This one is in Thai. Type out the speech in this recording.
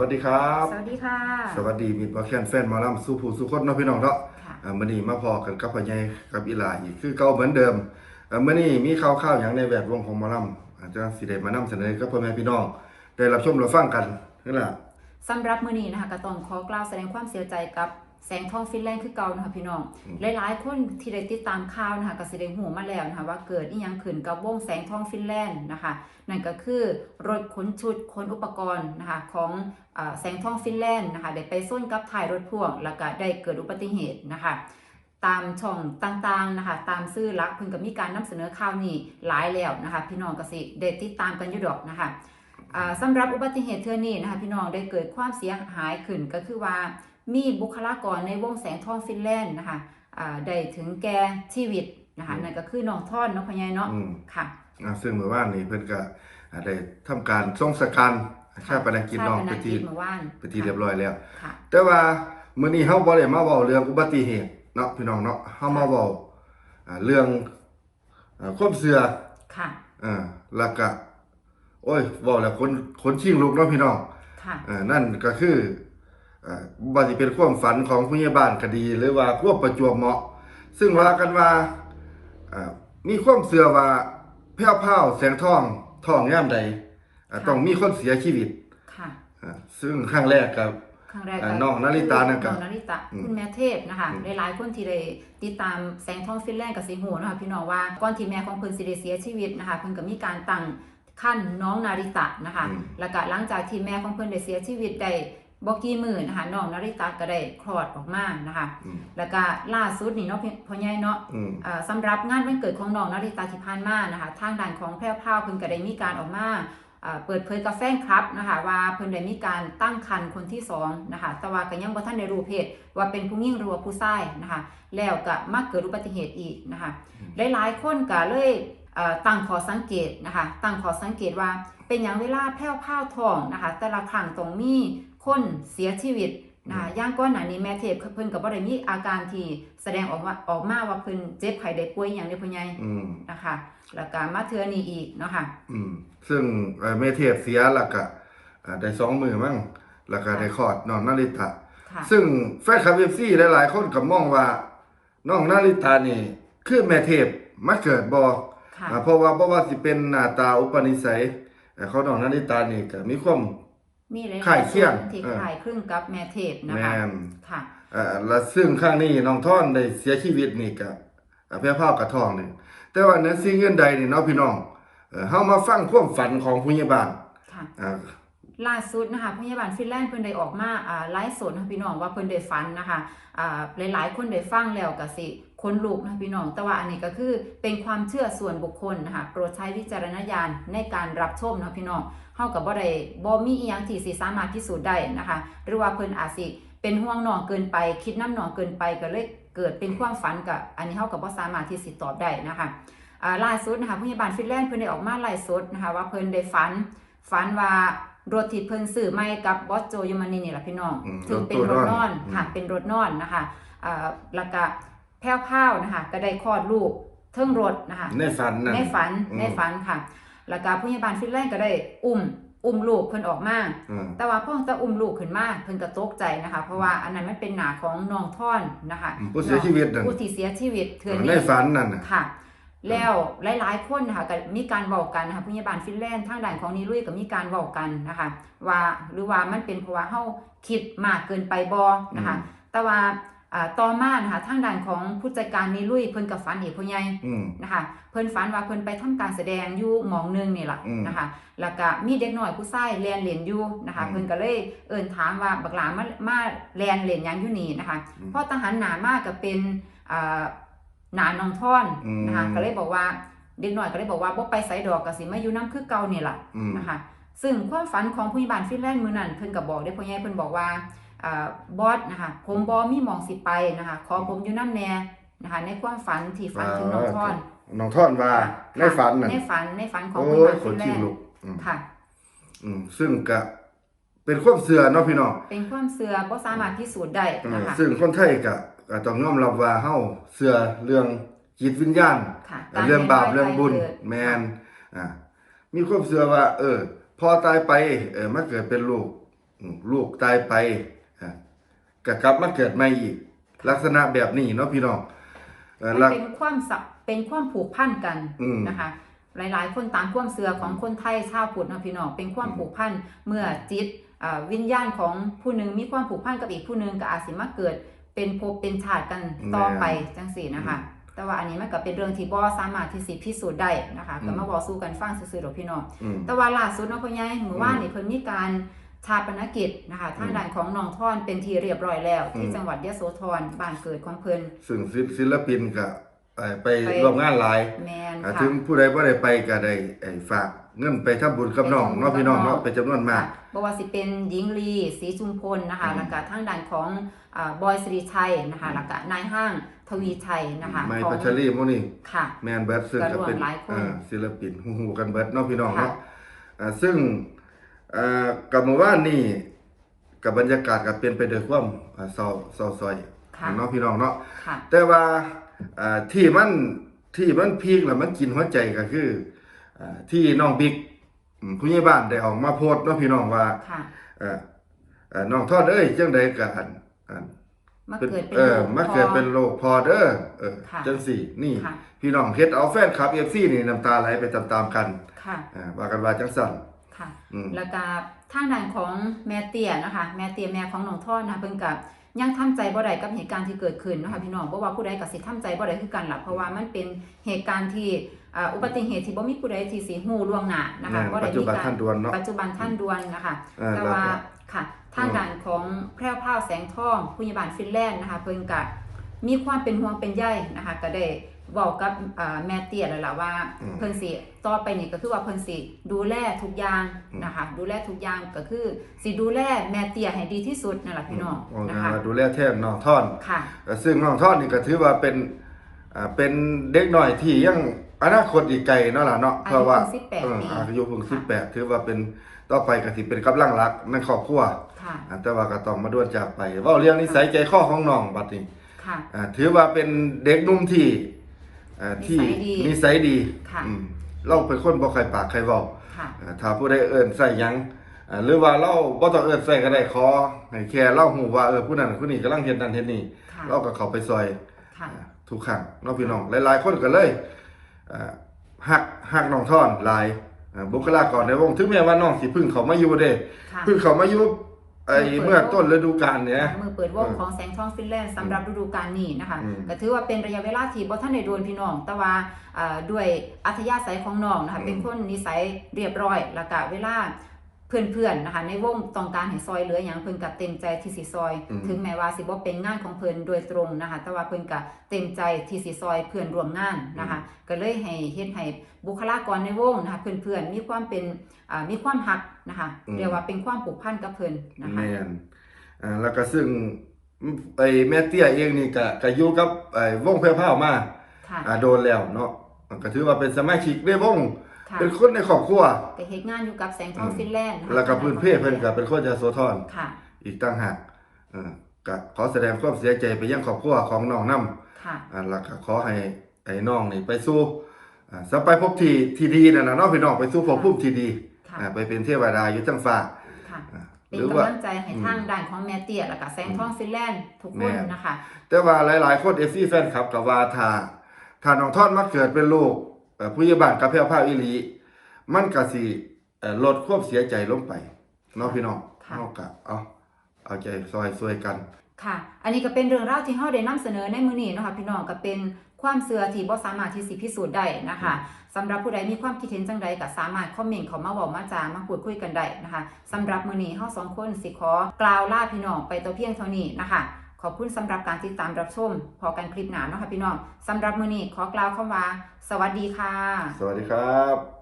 วัสดีครับ สวัสดีค่ะ สวัสดีมิตรบอแคนแฟนหมอลำสู้ผู้สู้คนเนาะพี่น้องเนาะค่ะอ่ามื้อนี้มาพอกันกับพ่อใหญ่กับอีหลาอีกคือเก่าเหมือนเดิมอ่ามื้อนี้มีข่าวๆอย่างในแวดวงของหมอลำอาจจะสิได้มานำเสนอกับพ่อแม่พี่น้อง ได้รับชมรับฟังกันนั่นแหละสำหรับมื้อนี้นะคะก็ต้องขอกล่าวแสดงความเสียใจกับ แสงทองฟินแลนด์คือเก่านะคะพี่น้อง หลายๆ คนที่ได้ติดตามข่าวนะคะก็สิได้หูมาแล้วนะคะว่าเกิดอีหยังขึ้นกับวงแสงทองฟินแลนด์นะคะ นั่นก็คือรถขนชุดขนอุปกรณ์นะคะของอาแสงทองฟินแลนด์นะคะได้ไปส้นกับถ่ายรถพ่วง แล้วก็ได้เกิดอุบัติเหตุนะคะตามช่องต่างๆนะคะตามซื่อรักเพิ่งก็มีการนำเสนอข่าวนี้หลายแล้วนะคะ พี่น้องก็สิได้ติดตามกันอยู่ดอกนะคะอ่าสำหรับอุบัติเหตุเทื่อนี้นะคะพี่น้องได้เกิดความเสียหายขึ้นก็คือว่า มีบุคลากรในวงแสงทองฟินแลนด์นะคะอ่าได้ถึงแก่ชีวิตนะคะนั่นก็คือน้องท่อนเน้องพญายเนาะอืมค่ะอ่าซึ่งเมื่อวานนี้เพิ่นก็อ่าได้ทำการส่งสการชาปนกิจน้องชาปไปนที่กิจเมื่อวานไปที่เรียบร้อยแล้วค่ะแต่ว่ามื้อนี้เฮาบ่ได้มาเว้าเรื่องอุบัติเหตุเนาะพี่น้องเนาะเฮามาเว้าอ่าเรื่องอ่าความเชื่อค่ะอ่าแล้วก็โอ้ยเว้าแล้วคนคนชิงลูกเนาะพี่น้องค่ะอ่านั่นก็คือ อ่าบ่สิเป็นความฝันของผู้ใหญ่บ้านก็ดี หรือว่าควบประจวบเหมาะ ซึ่งว่ากันว่าอ่ามีความเชื่อว่าแพ้วพราวแสงทองทองยามใดอ่าต้องมีคนเสียชีวิตค่ะอ่าซึ่งครั้งแรกกับครั้งแรกอ่าน้องนาริตานั่นก็น้องนาริตาอืมคุณแม่เทพนะคะอืมหลายๆคนที่ได้ติดตามแสงทองฟินแลนด์กับสีหูนะคะพี่น้องว่าก่อนที่แม่ของเพิ่นสิได้เสียชีวิตนะคะเพิ่นก็มีการตั้งขั้นน้องนาริตะนะคะอืมแล้วก็หลังจากที่แม่ของเพิ่นได้เสียชีวิตได้ บ่กี่มื้อนะคะน้องนาริตะก็ได้คลอดออกมานะคะ อืม แล้วก็ล่าสุดนี่เนาะพี่พ่อใหญ่เนาะ อืม อ่าสำหรับงานวันเกิดของน้องนาริตาที่ผ่านมานะคะทางด้านของแพร่วพราวเพิ่นก็ได้มีการออกมาอ่าเปิดเผยกับแฟนคลับนะคะว่าเพิ่นได้มีการตั้งครรภ์คนที่สองนะคะแต่ว่าก็ยังบ่ทันได้รู้เพศว่าเป็นผู้หญิงหรือว่าผู้ชายนะคะแล้วก็มาเกิดอุบัติเหตุอีกนะคะหลายๆคนก็เลยเอ่อตั้งข้อสังเกตนะคะตั้งข้อสังเกตว่าเป็นอย่างเวลาแพร่วพราวท้องนะคะแต่ละครั้งต้องมี คนเสียชีวิตนะคะย่างก้อนหนานี้แม่เทพเพิ่นกับบ่ได้มีอาการที่แสดงออกว่าออกมาว่าเพิ่นเจ็บไข้ได้ป่วยอหย่างนี้เพิ่นใหญ่อืมนะคะแล้วก็มาเทื่อนี้อีกเนาะค่ะอืมซึ่งเอ่อเมเทพเสียแล้วก็อ่าได้สองมือมั้งแล้วก็ได้คลอดน้องนาริตะค่ะซึ่งแฟนคลับเอฟซีหลายๆ คนก็มองว่าน้องนาริตานี่คือแม่เทพมาเกิดบ่ค่ะอ่าเพราะว่าบ่ว่าสิเป็นหน้าตาอุปนิสัยเอ่อของน้องนาริตานี่ก็มีความ มีหลายคล้ายเคียงส่วนที่เออ คล้ายคลึงกับแม่เทพนะแม่คะนค่ะอ่าและซึ่งครั้งนี้น้องท่อนได้เสียชีวิตนี่ก็อ่าแพ้ภาพกับทองนี่แต่ว่าในสิ่งอื่นใดนี่เนาะพี่น้องเอ่อเฮามาฟังความฝันของผู้ใหญ่บ้านค่ะ อ่า ล่าสุดนะคะพยาบาลฟินแลนด์เพิ่นได้ออกมาอ่าไลฟ์สดนะคะพี่น้องว่าเพิ่นได้ฟันนะคะอ่าหลายๆ คนได้ฟังแล้วก็สิคนลุกนะคะพี่น้องแต่ว่าอันนี้ก็คือเป็นความเชื่อส่วนบุคคลนะคะโปรดใช้วิจารณญาณในการรับชมนะคะพี่น้อง เฮากับบ่ได้บ่มีอีหยังที่สิสามารถพิสูจน์ได้นะคะ หรือว่าเพิ่นอาจสิเป็นห่วงน้องเกินไป คิดน้ำน้องเกินไปก็เลยเกิดเป็นความฝันกับอันนี้เฮากับบ่สามารถที่สิตอบได้นะคะอ่าล่าสุดนะคะพยาบาลฟินแลนด์เพิ่นได้ออกมาไลฟ์สดนะคะว่าเพิ่นได้ฝันฝันว่ารถที่เพิ่นซื้อใหม่กับบอสโจยมานีนี่แหละพี่น้องอืมถึงเป็นรรถถตู้นอนนอนค่ะอืมเป็นรถนอนนะคะอ่าแล้วก็แพ้วพ้าวนะคะก็ได้คลอดลูกเทิงรถนะคะในฝันน่ะในฝันอืมในฝันค่ะ แล้วก็ผู้ใหญ่บ้านฟินแลนด์ก็ได้อุ้มอุ้มลูกเพิ่นออกมาอืมแต่ว่าพ่อจะอุ้มลูกขึ้นมาเพิ่นก็ตกใจนะคะ เพราะว่าอันนั้นมันเป็นหนาของน้องท่อนนะคะผู้เสียชีวิตนั่นผู้ที่เสียชีวิตเถื่อนในนี้ฝันนั่นน่ะค่ะ แล้วหลายๆคนนะคะก็มีการบอกกันนะคะพยาบาลฟินแลนด์ทางด้านของนิลุยก็มีการบอกกันนะคะ ว่าหรือว่ามันเป็นเพราะว่าเฮาคิดมากเกินไปบอนะคะอืมแต่ว่า อ่าต่อมานะคะทางด้านของผู้จัดการนิลุยเพิ่นกับฝันอีกพ่อใหญ่อืม นะคะ เพิ่นฝันว่าเพิ่นไปทำการแสดงอยู่หมองหนึงนี่ล่ะอืมนะคะ แล้วก็มีเด็กน้อยผู้ชายแลนเล่นอยู่นะคะ อืม เพิ่นก็เลยเอิ้นถามว่าบักหลามามาแลนเล่นหยังอยู่นี่นะคะอืมเพราะทหารหนามากก็เป็นอ่าหนาน้องท่อนอืม นะคะก็เลยบอกว่าเด็กน้อยก็เลยบอกว่าบ่ไปไสดอกก็สิมาอยู่น้ำคือเก่านี่ล่ะอืมนะคะ ซึ่งความฝันของผู้ใหญ่บ้านฟินแลนด์มื้อนั้นเพิ่นก็บอกได้พ่อใหญ่เพิ่นบอกว่าอ่า บอสนะคะผมบ่มีหมองสิไปนะคะขอผมอยู่น้ำแน่นะคะในความฝันที่ฝันถึงน้องท่อนน้องท่อนว่าในฝันน่ะในฝันในฝันของโอ้ผู้ใหญ่ยบ้านคฟินนแลชิงนด์ลุกอืมค่ะอืมซึ่งก็เป็นความเสื่อเนาะพี่น้องเป็นความเชื่อบ่สามารถพิสูจน์ได้เออนะคะซึ่งคนไทยก็ก็ต้องยอมรับว่าเฮาเสื่อเรื่องจิตวิญญาณค่ะเรื่องบาปกเรื่องบุญเกิดแมนอ่ามีความเชื่อว่า เออพอตายไป เออมาเกิดเป็นลูกอืมลูกตายไปอะ ก็กลับมาเกิดใหม่อีก ลักษณะแบบนี้เนาะพี่น้องเอ่อมันลักเป็นความสับเป็นความผูกพันกันอืม นะคะ หลายๆ คนตามความเสื่อของคนไทยชาวพุทธเนาะพี่น้องเป็นความอืมผูกพันเมื่อจิตอ่าวิญญาณของผู้หนึ่งมีความผูกพันกับอีกผู้หนึ่งก็อาจสิมาเกิด เป็นภพเป็นชาติกันต่อไปจังสี่นะคะ แต่ว่าอันนี้มันก็เป็นเรื่องที่บ่สามารถที่สิพิสูจน์ได้นะคะก็มาบอกสู้กันฟังซื่อๆดอกพี่น้อง อืม แต่ว่าล่าสุดเนาะพ่อใหญ่เมื่อวานนี่เพิ่นมีการ ชาปนกิจนะคะทางด้านของน้องท่อนเป็นที่เรียบร้อยแล้ว ที่อืมจังหวัดยะโสธรบ้านเกิดของเพิ่นซึ่งศิลศิลปินก็เอ่อไปไปร่วมงานหลายแมนอ่าค่ะถึงผู้ใดบ่ได้ไปก็ได้ไอ้ฝากเงินไปทำบุญกับน้องเนาะพี่น้องเนาะเป็นจำนวนมากบ่ว่าสิเป็นหญิงลีศรีจุมพลนะคะอืมแล้วก็ทางด้านของอ่าบอยสิริชัยนะคะแล้วก็นายห้างทวีชัยนะคะไม่ของพัชรีโมนี่ค่ะแมนเบิร์ดซึ่งก็ก็รวมเป็นหลายคนเอ่อศิลปินฮู้ๆกันเบิร์ดเนาะพี่น้องค่ะเนาะอ่าซึ่ง อ่ากับเมื่อวานนี่กับบรรยากาศก็เป็นไปด้วยความอ่าเศร้าเศร้าซอยค่ะเนาะพี่น้องเนาะค่ะ แต่ว่าอ่าที่มันที่มันพีคแล้วมันกินหัวใจก็คืออ่าที่น้องบิ๊กอืมผู้ใหญ่บ้านได้ออกมาโพสต์เนาะพี่น้องว่าค่ะเอ่อเอ่อน้องทอดเอ้ยจังใดก็อันอัน มาเกิดเป็นเออลูกมาเกิดพอเป็นโรคพอเด้อเออค่ะจังสี่ นี่ ค่ะ พี่น้องเฮ็ดเอาแฟนคลับ FC นี่น้ำตาไหลไปตามๆกันค่ะ อ่าว่ากันว่าจังสั่น ค่ะ อืม แล้วก็ทางด้านของแม่เตี้ยนะคะ แม่เตี้ยแม่ของน้องท่อนนะคะเพิ่นกับยังทำใจบ่ได้กับเหตุการณ์ที่เกิดขึ้นนะคะพี่น้องเพราะว่าผู้ใดก็สิทำใจบ่ได้คือกันล่ะเพราะว่ามันเป็นเหตุการณ์ที่อ่าอุบัติเหตุที่บ่มีผู้ใดที่สิฮู้ล่วงหน้านะคะแม่นบ่ปัได้จจุมีบันการท่านด่วนเนาะปัจจุบันท่านด่วนนะคะอ่าแต่แล้วว่าก็ ค่ะทางด้านของแพร่วพราวแสงทองผู้ใหญ่บ้านฟินแลนด์นะคะ เพิ่นก็มีความเป็นห่วงเป็นใยนะคะ ก็ได้ บอกกับอ่าแม่เตี้ยแล้วล่ะว่าอืม เพิ่นสิต่อไปนี่ก็คือว่าเพิ่นสิดูแลทุกอย่างอืมนะคะ ดูแลทุกอย่างก็คือสิดูแลแม่เตี้ยให้ดีที่สุดนั่นแหละพี่น้องว่านะคะว่าดูแลแทนน้องท่อน ค่ะเอ่อซึ่งน้องท่อนนี่ก็ถือว่าเป็นอ่าเป็นเด็กน้อยที่ยังอนาคตอีกไกลเนาะล่ะเนาะอายุเพราะว่าเพิ่ง18เออปี อายุเพิ่งค่ะ18ถือว่าเป็นต่อไปก็สิเป็นกำลังหลักในครอบครัวค่ะ อ่าแต่ว่าก็ต้องมาด่วนจากไปเว้าเรื่องนิสัยใจคอของน้องบัดนี้ค่ะ อ่าถือว่าเป็นเด็กหนุ่มที่ อ่าที่นินิสัสัยยดีดีค่ะ อืมเราเป็นคนบ่ใครปากใครเว้าค่ะ อ่าถ้าผู้ใดเอิ้นใส่หยังอ่าหรือว่าเราบ่ต้องเอิ้นใส่ก็ได้ขอให้แค่เราฮู้ว่าเออผู้นั้นผู้นี้กำลังเฮ็ดนั่นเฮ็ดนี่ค่ะ เราก็เข้าไปซอย ค่ะอ่าทุกครั้งเนาะพี่น้องหลายๆ คนก็เลยอ่าฮักฮักน้องท่อนหลายอ่าบุคลากรในวงถึงแม้ว่าน้องสิเพึ่งเข้ามาอยู่เด้ค่ะ เพึ่งเข้ามาอยู่ ไอ้เปิดเมื่อต้นฤดูกาลเนี่ย มือเปิดวงเออของแสงทองฟินแลนด์สำหรับฤดูกาลนี้นะคะอืมก็ถือว่าเป็นระยะเวลาที่บ่ท่านได้โดนพี่น้อง แต่ว่าอ่าด้วยอัธยาศัยของน้องนะคะอืมเป็นคนนิสัยเรียบร้อยแล้วก็เวลา เพื่อนๆนะคะ ในวงต้องการให้ซอยเหลืออย่างเพิ่นก็เต็มใจที่สิซอยอืมถึงแม้ว่าสิบ่เป็นงานของเพิ่นโดยตรงนะคะ แต่ว่าเพิ่นก็เต็มใจที่สิซอยเพื่อนร่วมงานนะคะ ก็เลยให้เฮ็ดให้บุคลากรในวงนะคะ เพื่อนๆมีความเป็นอ่ามีความหักนะคะอืมเรียกว่าเป็นความผูกพันกับเพิ่นนะคะแม่นอ่าแล้วก็ซึ่งไอ้แม่เตี้ยเองนี่ก็ก็อยู่กับไอ้วงเพลพาวมาค่ะอ่าโดนแล้วเนาะก็ถือว่าเป็นสมาชิกในวง ค่ะเป็นคนในครอบครัวก็เฮ็ดงานอยู่กับแสงทองอืมฟินแลนด์นะคะแล้วก็พื้นเพเพิ่นก็เป็นคนยโสธรค่ะ อีกต่างหากเออก็ขอแสดงความเสียใจไปยังครอบครัวของน้องนํค่ะอ่าแล้วก็ขอให้ไอ้น้องนี่ไปสู่อ่าสัไปพบที่ที่ดีนั่นน่ะเนาะพี่น้องไปสู่ภพภูมิที่ดีค่ะ อ่าไปเป็นเทวดาอยู่จังฟ้าค่ะ อ่าเป็นหรือกำว่า ลังใจให้ทางด้านของแม่เตี้ยแล้วก็แสงทองฟินแลนด์ทุกคนแม่ นะคะ แต่ว่าหลาย ๆ คน FC แฟนคลับก็ว่าถ้าถ้าน้องท่อนมาเกิดเป็นลูกเอ่อ ผู้ใหญ่บ้านกับแพ้วพราวอีหลีมันก็สิเอ่อลดความเสียใจลงไปเนาะพี่น้องค่ะเฮาก็เอาเอาใจซอยซวยกัน ค่ะ อันนี้ก็เป็นเรื่องราวที่เฮาได้นำเสนอในมื้อนี้เนาะค่ะพี่น้องก็เป็นความเชื่อที่บ่สามารถที่สิพิสูจน์ได้นะคะสำหรับผู้ใดมีความคิดเห็นจังใดก็สามารถคอมเมนต์เข้ามาเว้ามาจามาพูดคุยกันได้นะคะสำหรับมื้อนี้เฮาสองคนสิขอกล่าวลาพี่น้องไปแต่เพียงเท่านี้นะคะ ขอบคุณสำหรับการติดตามรับชม พอกันคลิปหนาเนาะค่ะพี่น้องสำหรับมื้อนี้ขอกล่าวคำว่า สวัสดีค่ะ สวัสดีครับ